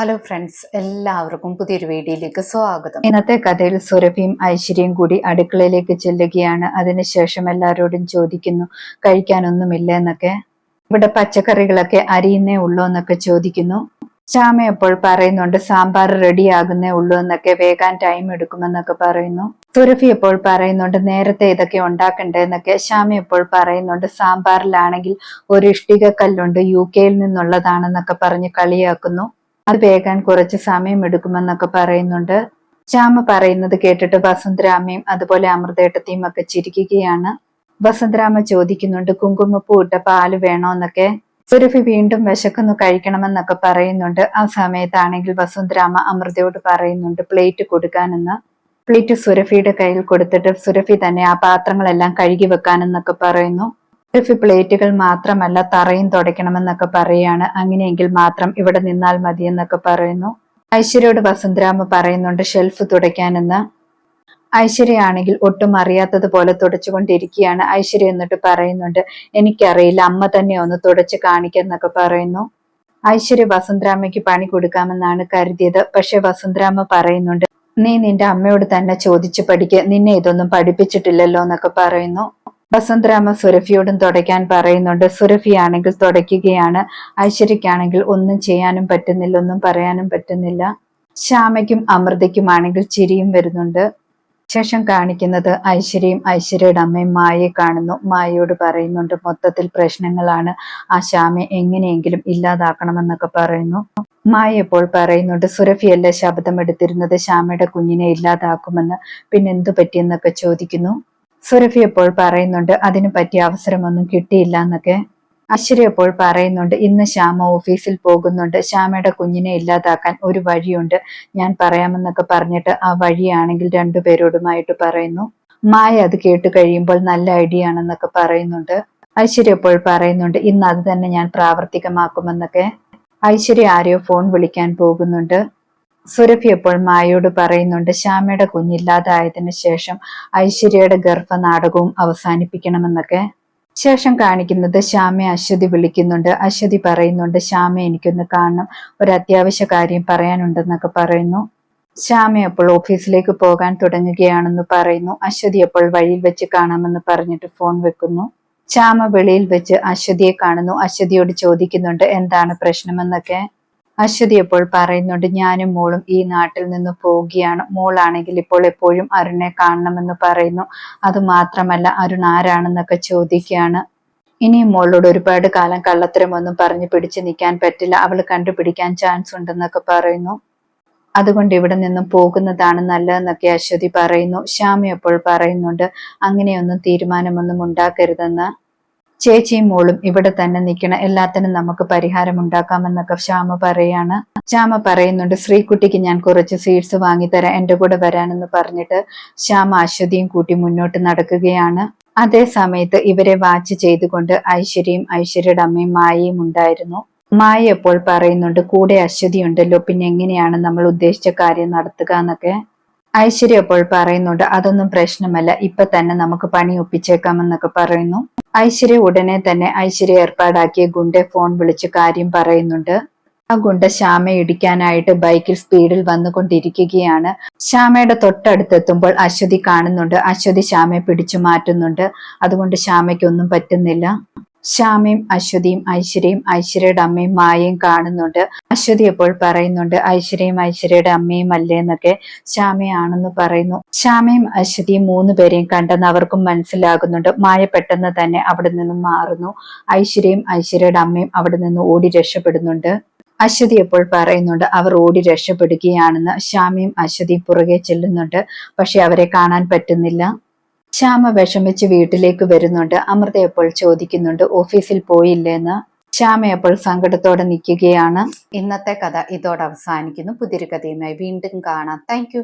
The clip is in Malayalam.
ഹലോ ഫ്രണ്ട്സ് എല്ലാവർക്കും പുതിയൊരു വീഡിയോയിലേക്ക് സ്വാഗതം. ഇന്നത്തെ കഥയിൽ സുരഭിയും ഐശ്വര്യയും കൂടി അടുക്കളയിലേക്ക് ചെല്ലുകയാണ്. അതിനുശേഷം എല്ലാവരോടും ചോദിക്കുന്നു കഴിക്കാനൊന്നുമില്ല എന്നൊക്കെ. ഇവിടെ പച്ചക്കറികളൊക്കെ അരിയുന്നേ ഉള്ളൂ എന്നൊക്കെ ചോദിക്കുന്നു. ശ്യാമ അപ്പോൾ പറയുന്നുണ്ട് സാമ്പാർ റെഡി ആകുന്നേ ഉള്ളൂ എന്നൊക്കെ വേഗം ടൈം എടുക്കുമെന്നൊക്കെ പറയുന്നു. സുരഭി അപ്പോൾ പറയുന്നുണ്ട് നേരത്തെ ഇതൊക്കെ ഉണ്ടാക്കണ്ടേ എന്നൊക്കെ. ശ്യാമ എപ്പോൾ പറയുന്നുണ്ട് സാമ്പാറിലാണെങ്കിൽ ഒരു ഇഷ്ടിക കല്ലുണ്ട് യു കെയിൽ നിന്നുള്ളതാണെന്നൊക്കെ പറഞ്ഞ് കളിയാക്കുന്നു. അത് വേകാൻ കുറച്ച് സമയം എടുക്കുമെന്നൊക്കെ പറയുന്നുണ്ട്. ശ്യാമ പറയുന്നത് കേട്ടിട്ട് വസന്തരാമയും അതുപോലെ അമൃതേട്ടത്തെയും ഒക്കെ ചിരിക്കുകയാണ്. വസന്തരാമ ചോദിക്കുന്നുണ്ട് കുങ്കുമപ്പൂ ഇട്ട പാൽ വേണോന്നൊക്കെ? സുരഭി വീണ്ടും വിശക്കുന്നു കഴിക്കണമെന്നൊക്കെ പറയുന്നുണ്ട്. ആ സമയത്താണെങ്കിൽ വസന്തരാമ അമൃതയോട് പറയുന്നുണ്ട് പ്ലേറ്റ് കൊടുക്കാനെന്ന്. പ്ലേറ്റ് സുരഭിയുടെ കയ്യിൽ കൊടുത്തിട്ട് സുരഭി തന്നെ ആ പാത്രങ്ങളെല്ലാം കഴുകി വെക്കാനെന്നൊക്കെ പറയുന്നു. സുരഭി പ്ലേറ്റുകൾ മാത്രമല്ല തറയും തുടയ്ക്കണമെന്നൊക്കെ പറയുകയാണ് അങ്ങനെയെങ്കിൽ മാത്രം ഇവിടെ നിന്നാൽ മതി എന്നൊക്കെ പറയുന്നു. ഐശ്വര്യയോട് വസുന്ധരാമ പറയുന്നുണ്ട് ഷെൽഫ് തുടയ്ക്കാനെന്ന്. ഐശ്വര്യ ആണെങ്കിൽ ഒട്ടും അറിയാത്തതുപോലെ തുടച്ചുകൊണ്ടിരിക്കുകയാണ്. ഐശ്വര്യ എന്നിട്ട് പറയുന്നുണ്ട് എനിക്കറിയില്ല അമ്മ തന്നെ ഒന്ന് തുടച്ച് കാണിക്കെന്നൊക്കെ പറയുന്നു. ഐശ്വര്യ വസുന്ധരാമയ്ക്ക് പണി കൊടുക്കാമെന്നാണ് കരുതിയത്. പക്ഷെ വസുന്ധരാമ പറയുന്നുണ്ട് നീ നിന്റെ അമ്മയോട് തന്നെ ചോദിച്ചു പഠിക്കുക നിന്നെ ഇതൊന്നും പഠിപ്പിച്ചിട്ടില്ലല്ലോ എന്നൊക്കെ പറയുന്നു. വസന്തരാമ സുരഭിയോടും തുടയ്ക്കാൻ പറയുന്നുണ്ട്. സുരഭിയാണെങ്കിൽ തുടയ്ക്കുകയാണ്. ഐശ്വര്യക്കാണെങ്കിൽ ഒന്നും ചെയ്യാനും പറ്റുന്നില്ല ഒന്നും പറയാനും പറ്റുന്നില്ല. ശ്യാമയ്ക്കും അമൃതയ്ക്കുമാണെങ്കിൽ ചിരിയും വരുന്നുണ്ട്. ശേഷം കാണിക്കുന്നത് ഐശ്വര്യയും ഐശ്വര്യയുടെ അമ്മയും മായയെ കാണുന്നു. മായയോട് പറയുന്നുണ്ട് മൊത്തത്തിൽ പ്രശ്നങ്ങളാണ്. ആ ശ്യാമയെ എങ്ങനെയെങ്കിലും ഇല്ലാതാക്കണമെന്നൊക്കെ പറയുന്നു. മായ ഇപ്പോൾ പറയുന്നുണ്ട് സുരഫിയല്ല ശബ്ദം എടുത്തിരുന്നത് ശ്യാമയുടെ കുഞ്ഞിനെ ഇല്ലാതാക്കുമെന്ന്. പിന്നെന്തു പറ്റിയെന്നൊക്കെ ചോദിക്കുന്നു. സുരഭി എപ്പോൾ പറയുന്നുണ്ട് അതിനു പറ്റിയ അവസരമൊന്നും കിട്ടിയില്ല എന്നൊക്കെ? അശ്വരി അപ്പോൾ പറയുന്നുണ്ട് ഇന്ന് ശ്യാമ ഓഫീസിൽ പോകുന്നുണ്ട് ശ്യാമയുടെ കുഞ്ഞിനെ ഇല്ലാതാക്കാൻ ഒരു വഴിയുണ്ട് ഞാൻ പറയാമെന്നൊക്കെ പറഞ്ഞിട്ട് ആ വഴിയാണെങ്കിൽ രണ്ടുപേരോടുമായിട്ട് പറയുന്നു. മായ അത് കേട്ട് കഴിയുമ്പോൾ നല്ല ഐഡിയ ആണെന്നൊക്കെ പറയുന്നുണ്ട്. ഐശ്വര്യ എപ്പോൾ പറയുന്നുണ്ട് ഇന്ന് അത് തന്നെ ഞാൻ പ്രാവർത്തികമാക്കുമെന്നൊക്കെ? ഐശ്വര്യ ആരെയോ ഫോൺ വിളിക്കാൻ പോകുന്നുണ്ട്. സുരഭി അപ്പോൾ മായയോട് പറയുന്നുണ്ട് ശ്യാമയുടെ കുഞ്ഞില്ലാതായതിനു ശേഷം ഐശ്വര്യയുടെ ഗർഭനാടകവും അവസാനിപ്പിക്കണമെന്നൊക്കെ ശേഷം കാണിക്കുന്നത് ശ്യാമയെ അശ്വതി വിളിക്കുന്നുണ്ട്. അശ്വതി പറയുന്നുണ്ട് ശ്യാമ എനിക്കൊന്ന് കാണണം. ഒരു അത്യാവശ്യ കാര്യം പറയാനുണ്ടെന്നൊക്കെ പറയുന്നു. ശ്യാമ അപ്പോൾ ഓഫീസിലേക്ക് പോകാൻ തുടങ്ങുകയാണെന്ന് പറയുന്നു. അശ്വതി അപ്പോൾ വഴിയിൽ വെച്ച് കാണാമെന്ന് പറഞ്ഞിട്ട് ഫോൺ വെക്കുന്നു. ശ്യാമ വെളിയിൽ വെച്ച് അശ്വതിയെ കാണുന്നു. അശ്വതിയോട് ചോദിക്കുന്നുണ്ട് എന്താണ് പ്രശ്നമെന്നൊക്കെ? അശ്വതി എപ്പോൾ പറയുന്നുണ്ട് ഞാനും മോളും ഈ നാട്ടിൽ നിന്ന് പോവുകയാണ്. മോളാണെങ്കിൽ ഇപ്പോൾ എപ്പോഴും അരുണെ കാണണമെന്ന് പറയുന്നു. അത് മാത്രമല്ല അരുൺ ആരാണെന്നൊക്കെ ചോദിക്കുകയാണ്. ഇനിയും മോളോട് ഒരുപാട് കാലം കള്ളത്തരമൊന്നും പറഞ്ഞു പിടിച്ചു നിൽക്കാൻ പറ്റില്ല. അവൾ കണ്ടുപിടിക്കാൻ ചാൻസ് ഉണ്ടെന്നൊക്കെ പറയുന്നു. അതുകൊണ്ട് ഇവിടെ നിന്നും പോകുന്നതാണ് നല്ലതെന്നൊക്കെ അശ്വതി പറയുന്നു. ശ്യാമി അപ്പോൾ പറയുന്നുണ്ട് അങ്ങനെയൊന്നും തീരുമാനമൊന്നും ഉണ്ടാക്കരുതെന്ന്. ചേച്ചിയും മോളും ഇവിടെ തന്നെ നിൽക്കണം എല്ലാത്തിനും നമുക്ക് പരിഹാരം ഉണ്ടാക്കാമെന്നൊക്കെ ശ്യാമ പറയാണ്. ശ്യാമ പറയുന്നുണ്ട് ശ്രീകുട്ടിക്ക് ഞാൻ കുറച്ച് സീഡ്സ് വാങ്ങിത്തരാം എന്റെ കൂടെ വരാനെന്ന് പറഞ്ഞിട്ട് ശ്യാമ അശ്വതിയും കൂട്ടി മുന്നോട്ട് നടക്കുകയാണ്. അതേ സമയത്ത് ഇവരെ വാച്ച് ചെയ്തുകൊണ്ട് ഐശ്വര്യയും ഐശ്വര്യയുടെ അമ്മയും മായയും ഉണ്ടായിരുന്നു. മായ എപ്പോൾ പറയുന്നുണ്ട് കൂടെ അശ്വതി ഉണ്ടല്ലോ പിന്നെ എങ്ങനെയാണ് നമ്മൾ ഉദ്ദേശിച്ച കാര്യം നടത്തുക എന്നൊക്കെ? ഐശ്വര്യ എപ്പോൾ പറയുന്നുണ്ട് അതൊന്നും പ്രശ്നമല്ല ഇപ്പൊ തന്നെ നമുക്ക് പണി ഒപ്പിച്ചേക്കാമെന്നൊക്കെ പറയുന്നു. ഐശ്വര്യ ഉടനെ തന്നെ ഐശ്വര്യ ഏർപ്പാടാക്കിയ ഗുണ്ടെ ഫോൺ വിളിച്ച് കാര്യം പറയുന്നുണ്ട്. ആ ഗുണ്ട ശ്യാമയെ ഇടിക്കാനായിട്ട് ബൈക്കിൽ സ്പീഡിൽ വന്നുകൊണ്ടിരിക്കുകയാണ്. ശ്യാമയുടെ തൊട്ടടുത്തെത്തുമ്പോൾ അശ്വതി കാണുന്നുണ്ട്. അശ്വതി ശ്യാമയെ പിടിച്ചു മാറ്റുന്നുണ്ട്. അതുകൊണ്ട് ശ്യാമയ്ക്കൊന്നും പറ്റുന്നില്ല. ശ്യാമയും അശ്വതിയും ഐശ്വര്യയും ഐശ്വര്യയുടെ അമ്മയും മായയും കാണുന്നുണ്ട്. അശ്വതി എപ്പോൾ പറയുന്നുണ്ട് ഐശ്വര്യയും ഐശ്വര്യയുടെ അമ്മയും അല്ലേ എന്നൊക്കെ ശ്യാമയാണെന്ന് പറയുന്നു. ശ്യാമയും അശ്വതിയും മൂന്ന് പേരെയും കണ്ടെന്ന് അവർക്കും മനസ്സിലാകുന്നുണ്ട്. മായ പെട്ടെന്ന് തന്നെ അവിടെ നിന്നും മാറുന്നു. ഐശ്വര്യയും ഐശ്വര്യയുടെ അമ്മയും അവിടെ നിന്ന് ഓടി രക്ഷപ്പെടുന്നുണ്ട്. അശ്വതി എപ്പോൾ പറയുന്നുണ്ട് അവർ ഓടി രക്ഷപ്പെടുകയാണെന്ന് ശ്യാമയും അശ്വതി പുറകെ ചെല്ലുന്നുണ്ട്. പക്ഷെ അവരെ കാണാൻ പറ്റുന്നില്ല. ശ്യാമ വിഷമിച്ച് വീട്ടിലേക്ക് വരുന്നുണ്ട്. അമൃത എപ്പോൾ ചോദിക്കുന്നുണ്ട് ഓഫീസിൽ പോയില്ലെന്ന്? ശ്യാമ അപ്പോൾ സങ്കടത്തോടെ നിൽക്കുകയാണ്. ഇന്നത്തെ കഥ ഇതോടെ അവസാനിക്കുന്നു. പുതിയൊരു കഥയുമായി വീണ്ടും കാണാം. താങ്ക്